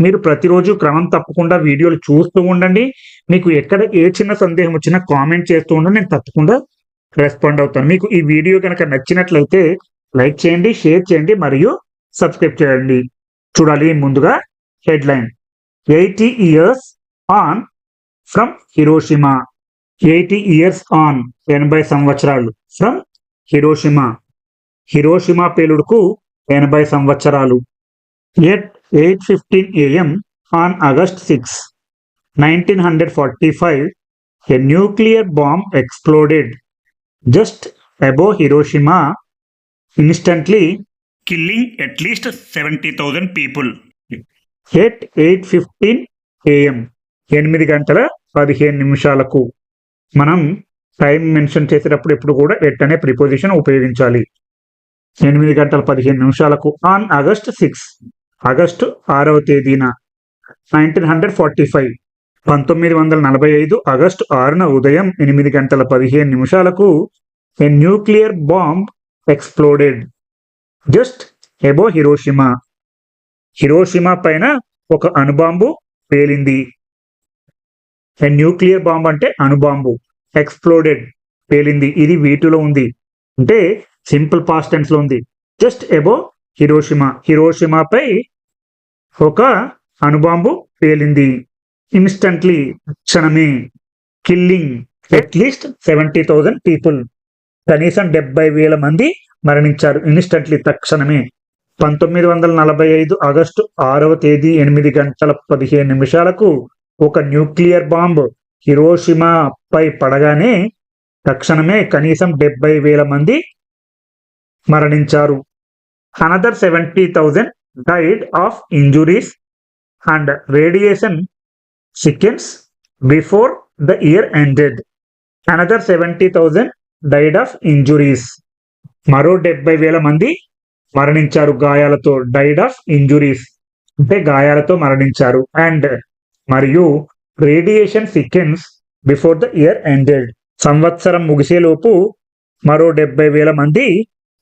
మీరు ప్రతిరోజు క్రమం తప్పకుండా వీడియోలు చూస్తూ ఉండండి. మీకు ఎక్కడ ఏ చిన్న సందేహం వచ్చినా కామెంట్ చేస్తూ ఉండండి. నేను తప్పకుండా రెస్పాండ్ అవుతాను. మీకు ఈ వీడియో కనుక నచ్చినట్లయితే లైక్ చేయండి షేర్ చేయండి మరియు సబ్స్క్రైబ్ చేయండి. చూడాలి ముందుగా headline. Eighty years on from Hiroshima. Eighty years on ఎనభై సంవత్సరాలు ఫ్రమ్ హిరోషిమా. హిరోషిమా పేలుడుకు ఎనభై సంవత్సరాలు. At eight fifteen AM on August six nineteen hundred forty five a nuclear bomb exploded just above Hiroshima instantly killing at least seventy thousand people. At eight fifteen AM ఎనిమిది గంటల పదిహేను నిమిషాలకు. మనం time mention చేసేటప్పుడు ఎప్పుడు కూడా at అనే preposition ఉపయోగించాలి. ఎనిమిది గంటల పదిహేను నిమిషాలకు ఆన్ ఆగస్ట్ సిక్స్. ఆగస్టు ఆరవ తేదీన నైన్టీన్ హండ్రెడ్ ఫార్టీ ఫైవ్ పంతొమ్మిది వందల నలభై ఐదు ఆగస్టు ఆరున ఉదయం ఎనిమిది గంటల పదిహేను నిమిషాలకు a nuclear bomb exploded. Just above Hiroshima. Hiroshima పైన ఒక అణుబాంబు పేలింది. ఏ న్యూక్లియర్ బాంబ్ అంటే అణుబాంబు ఎక్స్ప్లోడెడ్ పేలింది. ఇది వీటిలో ఉంది. అంటే సింపుల్ పాస్ట్ టెన్స్లో ఉంది. Just above Hiroshima. హిరోషిమాపై ఒక అణుబాంబు పేలింది. ఇన్స్టంట్లీ క్షణమే. Killing. At least seventy thousand people కనీసం డెబ్బై వేల మంది మరణించారు. ఇన్స్టంట్లీ తక్షణమే. పంతొమ్మిది వందల నలభై ఐదు ఆగస్టు ఆరవ తేదీ ఎనిమిది గంటల పదిహేను నిమిషాలకు ఒక న్యూక్లియర్ బాంబ్ హిరోషిమాపై పడగానే తక్షణమే కనీసం డెబ్బై వేల మంది మరణించారు. Another seventy thousand died of injuries and radiation sickness before the year ended another seventy thousand died of injuries మరో డెబ్బై వేల మంది మరణించారు. గాయాలతో డైడ్ ఆఫ్ ఇంజురీస్ అంటే గాయాలతో మరణించారు. అండ్ మరియు radiation sickness before the year ended సంవత్సరం ముగిసేలోపు మరో డెబ్బై వేల మంది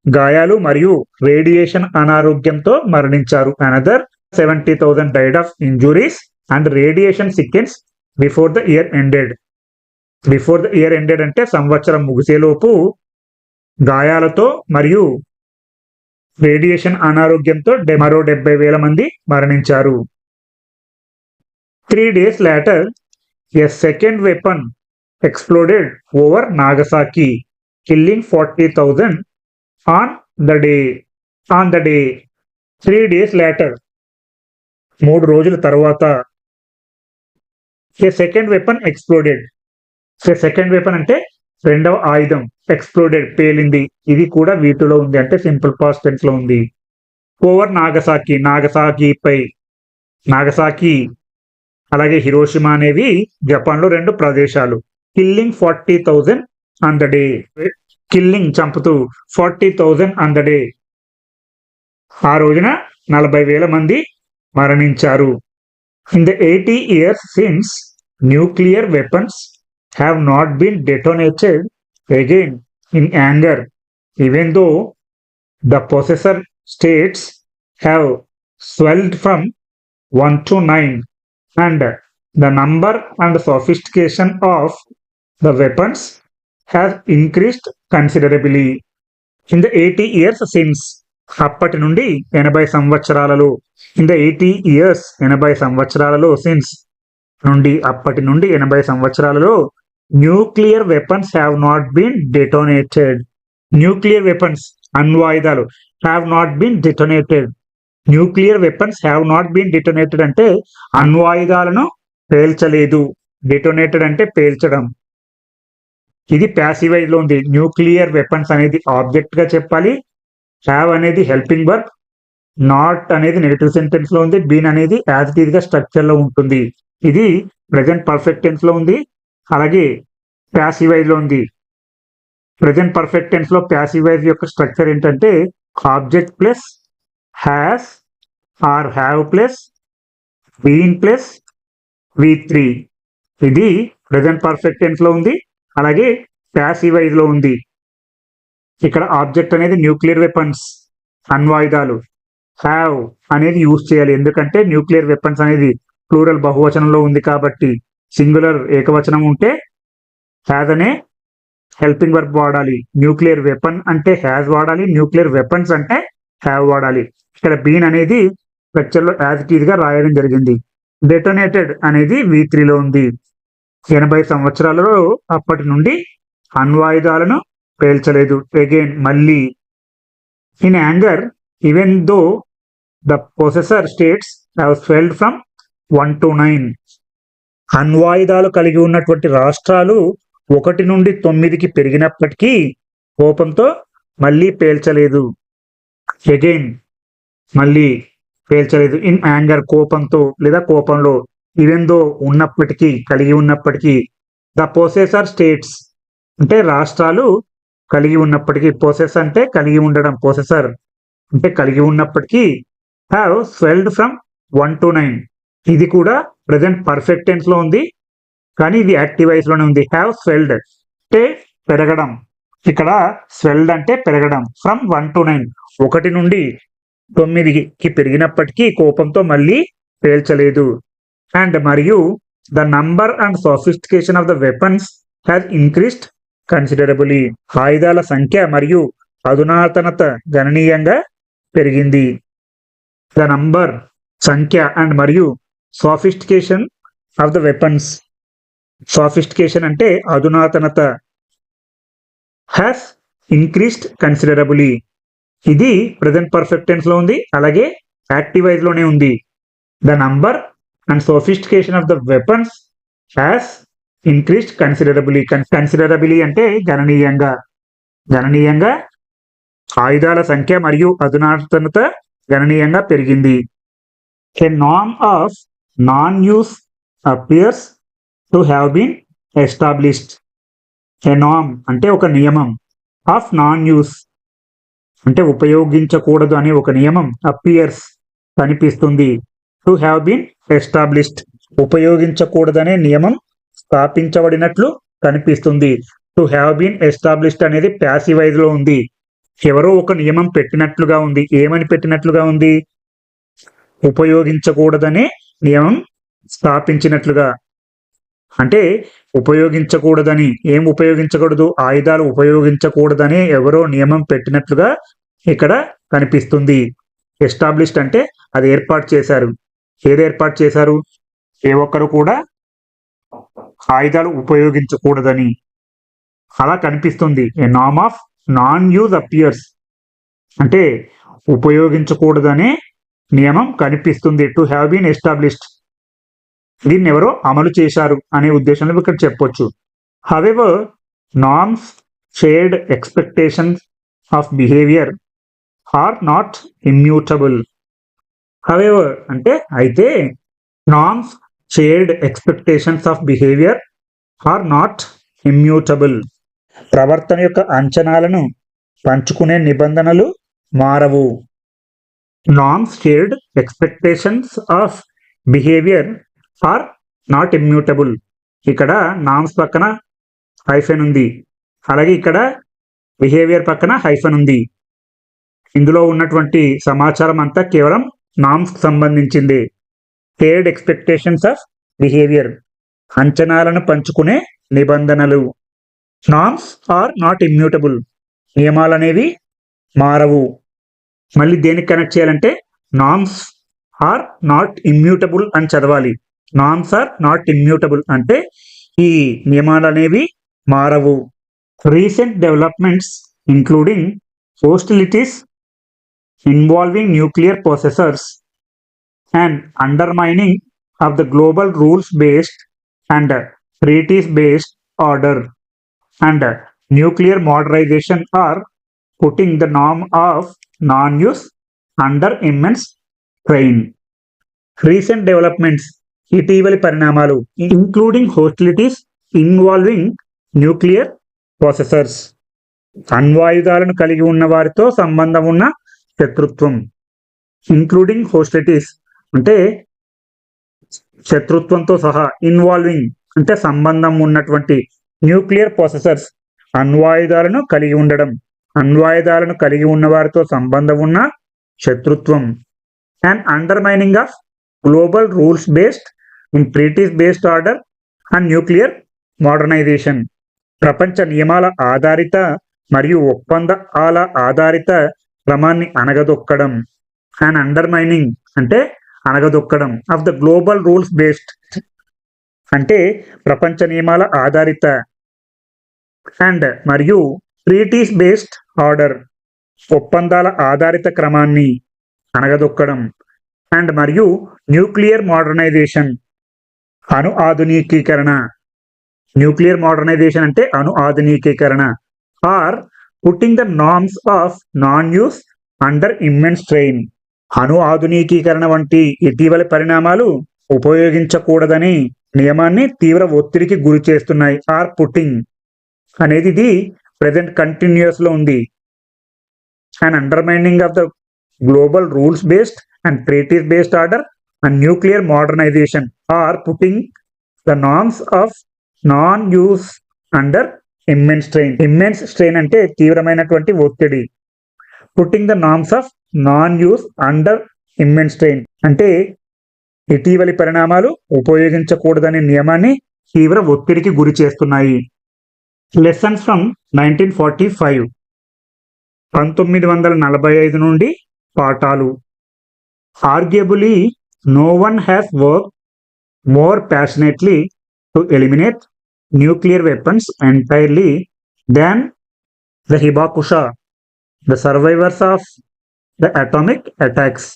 గాయాలు మరియు రేడియేషన్ అనారోగ్యంతో మరణించారు. Another seventy thousand died of injuries and radiation sickness before the year ended before the year ended అంటే సంవత్సరం ముగిసేలోపు గాయాలతో మరియు రేడియేషన్ అనారోగ్యంతో మరో డెబ్బై వేల మంది మరణించారు. Three days later a second weapon exploded over Nagasaki killing forty thousand on the day on the day three days later మూడు రోజుల తర్వాత a second weapon exploded a second weapon అంటే రెండవ ఆయుధం ఎక్స్ప్లోడెడ్ పేలింది. ఇది కూడా వీటిలో ఉంది. అంటే సింపుల్ పాస్ట్ టెన్స్లో ఉంది. ఓవర్ నాగసాకి నాగసాకి పై నాగసాకి అలాగే హిరోషిమా అనేవి జపాన్లో రెండు ప్రదేశాలు. Killing forty thousand on the day killing చంపుతూ forty thousand on the day ఆ రోజున నలభై వేల మంది మరణించారు. In the eighty years since nuclear weapons have not been detonated again in anger even though the possessor states have swelled from one to nine and the number and sophistication of the weapons has increased considerably in the eighty years since అప్పటి నుండి ఎనభై సంవత్సరాలలో in the eighty years ఎనభై సంవత్సరాలలో since నుండి అప్పటి నుండి ఎనభై సంవత్సరాలలో nuclear weapons have not been detonated nuclear weapons అణ్వాయుధాలు have not been detonated nuclear weapons have not been detonated అంటే అణ్వాయుధాలను పేల్చలేదు. డెటోనేటెడ్ అంటే పేల్చడం. ఇది ప్యాసివైజ్లో ఉంది. న్యూక్లియర్ వెపన్స్ అనేది ఆబ్జెక్ట్గా చెప్పాలి. హ్యావ్ అనేది హెల్పింగ్ వర్క్ నాట్ అనేది నెగిటివ్ సెంటెన్స్లో ఉంది. బీన్ అనేది యాజ్ ఇట్ ఈజ్గా స్ట్రక్చర్లో ఉంటుంది. ఇది ప్రజెంట్ పర్ఫెక్ట్ టెన్స్లో ఉంది. అలాగే ప్యాసివైజ్లో ఉంది. ప్రజెంట్ పర్ఫెక్ట్ టెన్స్లో ప్యాసివైజ్ యొక్క స్ట్రక్చర్ ఏంటంటే object plus has or have plus been plus V three ఇది ప్రజెంట్ పర్ఫెక్ట్ టెన్స్లో ఉంది. అలాగే ప్యాసివైజ్లో ఉంది. ఇక్కడ ఆబ్జెక్ట్ అనేది న్యూక్లియర్ వెపన్స్ అణ్వాయుధాలు హ్యావ్ అనేది యూజ్ చేయాలి. ఎందుకంటే న్యూక్లియర్ వెపన్స్ అనేది ప్లూరల్ బహువచనంలో ఉంది కాబట్టి సింగులర్ ఏకవచనం ఉంటే హ్యాజ్ అనే హెల్పింగ్ వర్బ్ వాడాలి. న్యూక్లియర్ వెపన్ అంటే హ్యాజ్ వాడాలి. న్యూక్లియర్ వెపన్స్ అంటే హ్యావ్ వాడాలి. ఇక్కడ బీన్ అనేది లెక్చర్ యాజ్ ఇట్ రాయడం జరిగింది. డెటోనేటెడ్ అనేది వి త్రీలో ఉంది. ఎనభై సంవత్సరాలలో అప్పటి నుండి అణ్వాయుధాలను పేల్చలేదు. అగైన్ మళ్ళీ in anger even though the possessor states have swelled from one to nine అణ్వాయుధాలు కలిగి ఉన్నటువంటి రాష్ట్రాలు ఒకటి నుండి తొమ్మిదికి పెరిగినప్పటికీ కోపంతో మళ్ళీ పేల్చలేదు. అగైన్ మళ్ళీ పేల్చలేదు. ఇన్ యాంగర్ కోపంతో లేదా కోపంలో. ఈవెన్ దో ఉన్నప్పటికీ కలిగి ఉన్నప్పటికీ ద పొసెసర్ స్టేట్స్ అంటే రాష్ట్రాలు కలిగి ఉన్నప్పటికీ పొసెస్ అంటే కలిగి ఉండడం పొసెసర్ అంటే కలిగి ఉన్నప్పటికీ have swelled from one to nine ఇది కూడా ప్రజెంట్ పర్ఫెక్ట్ టెన్స్లో ఉంది కానీ ఇది యాక్టివ్లోనే ఉంది. హ్యావ్ స్వెల్డ్ అంటే పెరగడం. ఇక్కడ స్వెల్డ్ అంటే పెరగడం. ఫ్రమ్ వన్ టు నైన్ ఒకటి నుండి తొమ్మిదికి పెరిగినప్పటికీ కోపంతో మళ్ళీ పేల్చలేదు. అండ్ మరియు the number and sophistication of the weapons has increased considerably ఆయుధాల సంఖ్య మరియు అధునాతనత గణనీయంగా పెరిగింది. ద నంబర్ సంఖ్య అండ్ మరియు sophistication of the weapons sophistication అంటే అధునాతనత హ్యాస్ ఇంక్రీస్డ్ కన్సిడరబులీ ఇది ప్రజెంట్ పర్ఫెక్ట్ టెన్స్లో ఉంది అలాగే యాక్టివైజ్లోనే ఉంది. The number and sophistication of the weapons has increased considerably considerably అంటే గణనీయంగా. గణనీయంగా ఆయుధాల సంఖ్య మరియు అధునాతనత గణనీయంగా పెరిగింది. ఎ నామ్ of non use appears to have been established ఎ నామ్ అంటే ఒక నియమం. ఆఫ్ నాన్ యూస్ అంటే ఉపయోగించకూడదు అనే ఒక నియమం అపియర్స్ కనిపిస్తుంది. టు హ్యావ్ బీన్ ఎస్టాబ్లిష్డ్ ఉపయోగించకూడదనే నియమం స్థాపించబడినట్లు కనిపిస్తుంది. టు హ్యావ్ బీన్ ఎస్టాబ్లిష్డ్ అనేది ప్యాసివైజ్లో ఉంది. ఎవరో ఒక నియమం పెట్టినట్లుగా ఉంది. ఏమని పెట్టినట్లుగా ఉంది? ఉపయోగించకూడదనే నియమం స్థాపించినట్లుగా. అంటే ఉపయోగించకూడదని. ఏం ఉపయోగించకూడదు? ఆయుధాలు ఉపయోగించకూడదని ఎవరో నియమం పెట్టినట్లుగా ఇక్కడ కనిపిస్తుంది. ఎస్టాబ్లిష్డ్ అంటే అది ఏర్పాటు చేశారు. ఏది ఏర్పాటు చేశారు? ఏ ఒక్కరు కూడా ఆయుధాలు ఉపయోగించకూడదని అలా కనిపిస్తుంది. ఏ నామ్ ఆఫ్ నాన్ యూజ్ అపియర్స్ అంటే ఉపయోగించకూడదనే నియమం కనిపిస్తుంది. టు హ్యావ్ బీన్ ఎస్టాబ్లిష్డ్ దీన్ని ఎవరో అమలు చేశారు అనే ఉద్దేశంలో ఇక్కడ చెప్పొచ్చు. However norms shared expectations of behaviour are not immutable however అంటే అయితే norms shared expectations of behaviour are not immutable ప్రవర్తన యొక్క అంచనాలను పంచుకునే నిబంధనలు మారవు. Norms shared expectations of behaviour are not immutable ఇక్కడ నామ్స్ పక్కన హైఫెన్ ఉంది. అలాగే ఇక్కడ బిహేవియర్ పక్కన హైఫెన్ ఉంది. ఇందులో ఉన్నటువంటి సమాచారం అంతా కేవలం నామ్స్ సంబంధించింది షేర్డ్ ఎక్స్పెక్టేషన్స్ ఆఫ్ బిహేవియర్ అంచనాలను పంచుకునే నిబంధనలు. నామ్స్ ఆర్ నాట్ ఇమ్యూటబుల్ నియమాలు అనేవి మారవు. మళ్ళీ దేనికి కనెక్ట్ చేయాలంటే నామ్స్ ఆర్ నాట్ ఇమ్యూటబుల్ అని చదవాలి. నామ్స్ ఆర్ నాట్ ఇమ్యూటబుల్ అంటే ఈ నియమాలు అనేవి మారవు. Recent developments including hostilities involving nuclear possessors and undermining of the global rules based and treaties based order and nuclear modernisation are putting the NAM of non use under immense strain recent developments ఇటీవలి పరిణామాలు including hostilities involving nuclear possessors అణ్వాయుధాలను కలిగి ఉన్న వారితో సంబంధం ఉన్న శత్రుత్వం including హోస్టిలిటీస్ అంటే శత్రుత్వంతో సహా ఇన్వాల్వింగ్ అంటే సంబంధం ఉన్నటువంటి న్యూక్లియర్ ప్రాసెసర్స్ అణ్వాయుధాలను కలిగి ఉండడం అణ్వాయుధాలను కలిగి ఉన్న వారితో సంబంధం ఉన్న శత్రుత్వం. And undermining of global rules based in treaties based order and nuclear modernisation ప్రపంచ నియమాల ఆధారిత మరియు ఒప్పందాల ఆధారిత క్రమాన్ని అణగదొక్కడం అండ్ అండర్మైనింగ్ అంటే అణగదొక్కడం of the global rules based అంటే ప్రపంచ నియమాల ఆధారిత అండ్ మరియు ట్రీటీస్ బేస్డ్ ఆర్డర్ ఒప్పందాల ఆధారిత క్రమాన్ని అణగదొక్కడం అండ్ మరియు న్యూక్లియర్ మోడర్నైజేషన్ అణు ఆధునికీకరణ. న్యూక్లియర్ మోడర్నైజేషన్ అంటే అణు ఆధునికీకరణ. Are putting the norms of non use under immense strain అణు ఆధునికీకరణ వంటి ఇటీవలి పరిణామాలు ఉపయోగించకూడదని నియమాన్ని తీవ్ర ఒత్తిడికి గురి చేస్తున్నాయి. ఆర్ పుట్టింగ్ అనేది ఇది ప్రజెంట్ కంటిన్యూస్లో ఉంది. And undermining of the global rules based and treaties based order and nuclear modernisation are putting the norms of non use under immense strain immense strain అంటే తీవ్రమైనటువంటి ఒత్తిడి. Putting the norms of non use under immense strain అంటే ఇటీవలి పరిణామాలు ఉపయోగించకూడదనే నియమాన్ని తీవ్ర ఒత్తిడికి గురి చేస్తున్నాయి. Lessons from nineteen forty five పంతొమ్మిది వందల నలభై ఐదు నుండి పాఠాలు. Arguably no one has work more passionately to eliminate nuclear weapons entirely than the hibakusha the survivors of the atomic attacks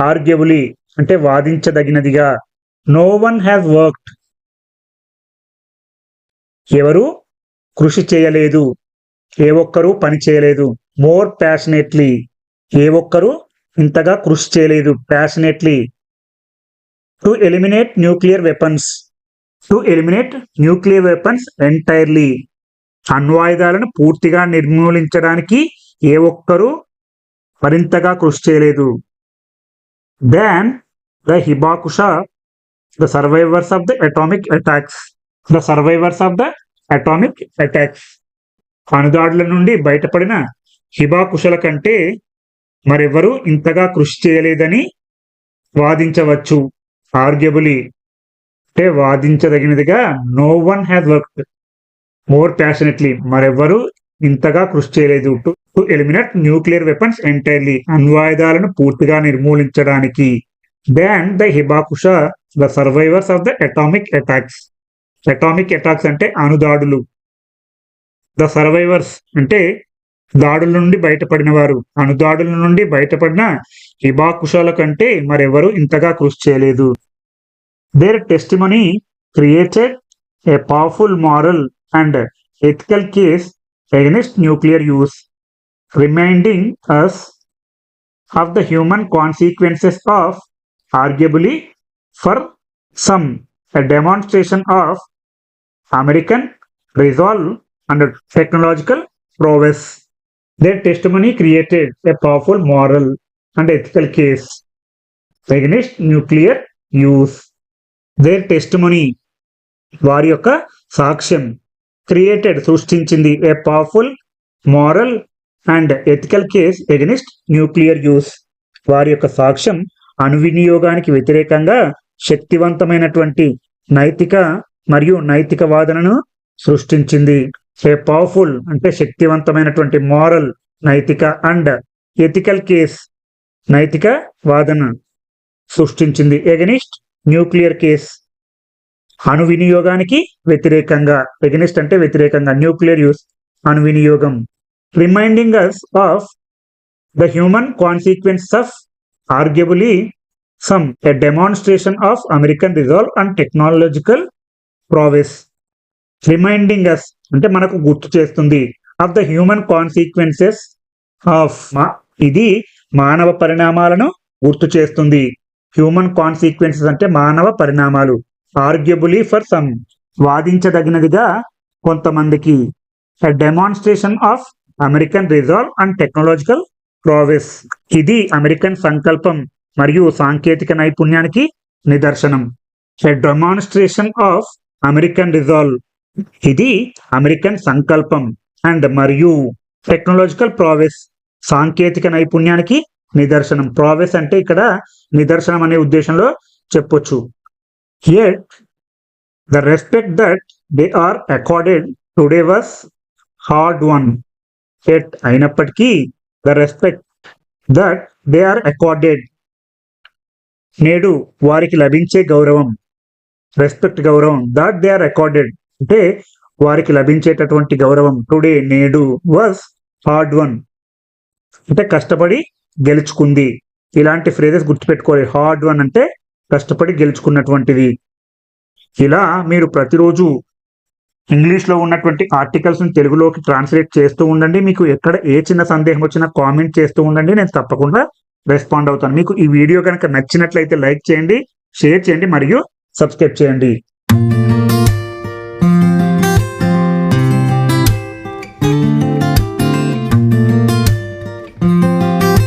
arguably అంటే వాదించదగినదిగా నో వన్ హ్యాస్ వర్క్డ్ ఎవరు కృషి చేయలేదు ఏ ఒక్కరూ పని చేయలేదు. మోర్ ప్యాషనేట్లీ ఏ ఒక్కరూ ఇంతగా కృషి చేయలేదు passionately to eliminate nuclear weapons to eliminate nuclear weapons entirely అణ్వాయుధాలను పూర్తిగా నిర్మూలించడానికి ఏ ఒక్కరూ మరింతగా కృషి చేయలేదు. Than the hibakusha the survivors of the atomic attacks the survivors of the atomic attacks అణుదాడుల నుండి బయటపడిన హిబాకుషల కంటే మరెవరూ ఇంతగా కృషి చేయలేదని వాదించవచ్చు. ఆర్గ్యబులీ అంటే వాదించదగినదిగా no one has work more passionately మరెవ్వరూ ఇంతగా కృషి చేయలేదు. To eliminate nuclear weapons entirely అణ్వాయుధాలను పూర్తిగా నిర్మూలించడానికి than the hibakusha the survivors of the atomic attacks atomic attacks అంటే అణుదాడులు. ద సర్వైవర్స్ అంటే దాడుల నుండి బయటపడిన వారు అణుదాడుల నుండి బయటపడిన హిబాకుషాల కంటే మరెవరు ఇంతగా కృషి చేయలేదు. Their testimony created a powerful moral and ethical case against nuclear use, reminding us of the human consequences of arguably for some a demonstration of American resolve and technological prowess. Their testimony created a powerful moral and ethical case against nuclear use. Their testimony వారి యొక్క సాక్ష్యం created సృష్టించింది a powerful moral and ethical case against nuclear use వారి యొక్క సాక్ష్యం అణువినియోగానికి వ్యతిరేకంగా శక్తివంతమైనటువంటి నైతిక మరియు నైతిక వాదనను సృష్టించింది. ఏ పవర్ఫుల్ అంటే శక్తివంతమైనటువంటి మారల్ నైతిక అండ్ ఎథికల్ కేస్ నైతిక వాదన సృష్టించింది. Against nuclear case. అణు వినియోగానికి వ్యతిరేకంగా ఎగనిస్ట్ అంటే వ్యతిరేకంగా న్యూక్లియర్ యూస్ అణు వినియోగం. Reminding us of the human consequence of arguably some a demonstration of American resolve and technological prowess reminding us అంటే మనకు గుర్తు చేస్తుంది of the human consequences of ఇది మానవ పరిణామాలను గుర్తు చేస్తుంది. హ్యూమన్ కాన్సిక్వెన్సెస్ అంటే మానవ పరిణామాలు. ఆర్గ్యబులీ ఫర్ సమ్. వాదించదగినదిగా కొంతమందికి. Demonstration of American resolve and technological prowess ఇది అమెరికన్ సంకల్పం మరియు సాంకేతిక నైపుణ్యానికి నిదర్శనం. డెమాన్స్ట్రేషన్ ఆఫ్ అమెరికన్ రిజాల్వ్ ఇది అమెరికన్ సంకల్పం. అండ్ మరియు. టెక్నాలజికల్ ప్రావెస్ సాంకేతిక నైపుణ్యానికి నిదర్శనం. ప్రావెస్ అంటే ఇక్కడ నిదర్శనం అనే ఉద్దేశంలో చెప్పొచ్చు. At the respect that they are accorded today was hard won at అయినప్పటికీ the respect that they are accorded నేడు వారికి లభించే గౌరవం రెస్పెక్ట్ గౌరవం దట్ దే ఆర్ అకార్డెడ్ అంటే వారికి లభించేటటువంటి గౌరవం టుడే నేడు వాజ్ హార్డ్ వన్ అంటే కష్టపడి గెలుచుకుంది. ఇలాంటి ఫ్రేజెస్ గుర్తుపెట్టుకోవాలి. హార్డ్ వన్ అంటే కష్టపడి గెలుచుకున్నటువంటిది. ఇలా మీరు ప్రతిరోజు ఇంగ్లీష్లో ఉన్నటువంటి ఆర్టికల్స్ని తెలుగులోకి ట్రాన్స్లేట్ చేస్తూ ఉండండి. మీకు ఎక్కడ ఏ చిన్న సందేహం వచ్చినా కామెంట్ చేస్తూ ఉండండి. నేను తప్పకుండా రెస్పాండ్ అవుతాను. మీకు ఈ వీడియో కనుక నచ్చినట్లయితే లైక్ చేయండి షేర్ చేయండి మరియు సబ్స్క్రైబ్ చేయండి.